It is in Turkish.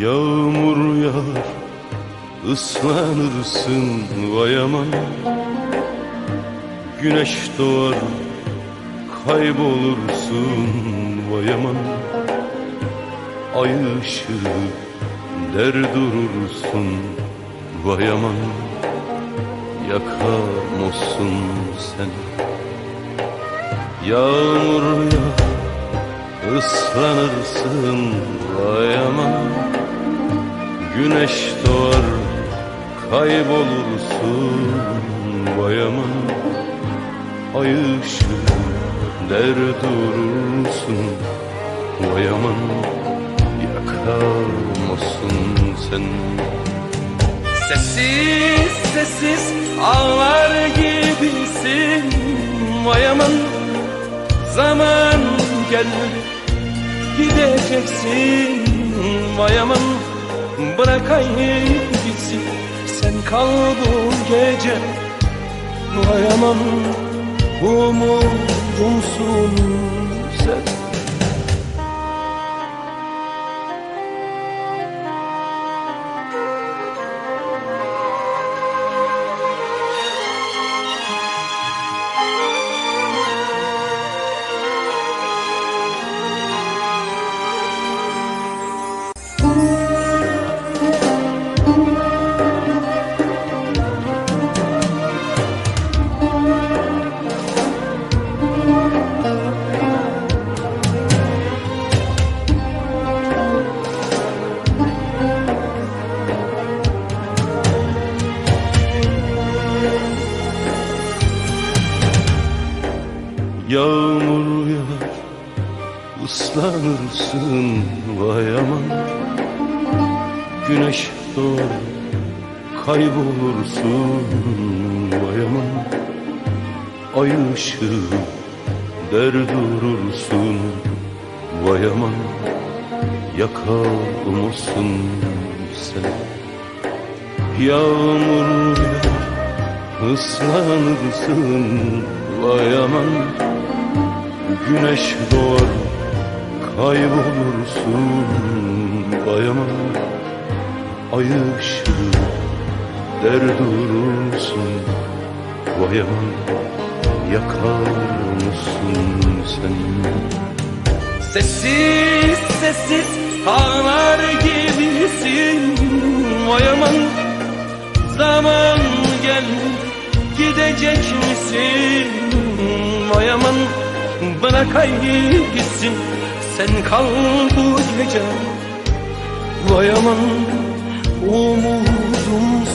Yağmur yağar ıslanırsın vay aman. Güneş doğar kaybolursun vay aman. Ay ışığı der durursun vay aman. Yakamazsın sen. Yağmur yağar ıslanırsın vay aman Güneş doğar kaybolursun vay aman Ay ışığı der durursun vay aman Yakamazsın sen. Sessiz sessiz ağlar gibisin vay aman Zaman gelmedi gideceksin vay aman Bırakayım gitsin. Sen kal bu gece. Vay aman umudumsun sen Yağmur yağar ıslanırsın vay aman. Güneş doğar kaybolursun vay aman Ay ışığı der durursun. Vay aman Yakamazsın sen. Yağmur yağar ıslanırsın vay aman. Güneş doğar kaybolursun. Vay aman Ay ışığı der durursun. Vay aman Yakar mısın sen. Sessiz sessiz ağlar gibisin. Vay aman Zaman gel gidecek misin? Vay aman Bırakayım gitsin sen kal bu gece. Vay aman umudumsun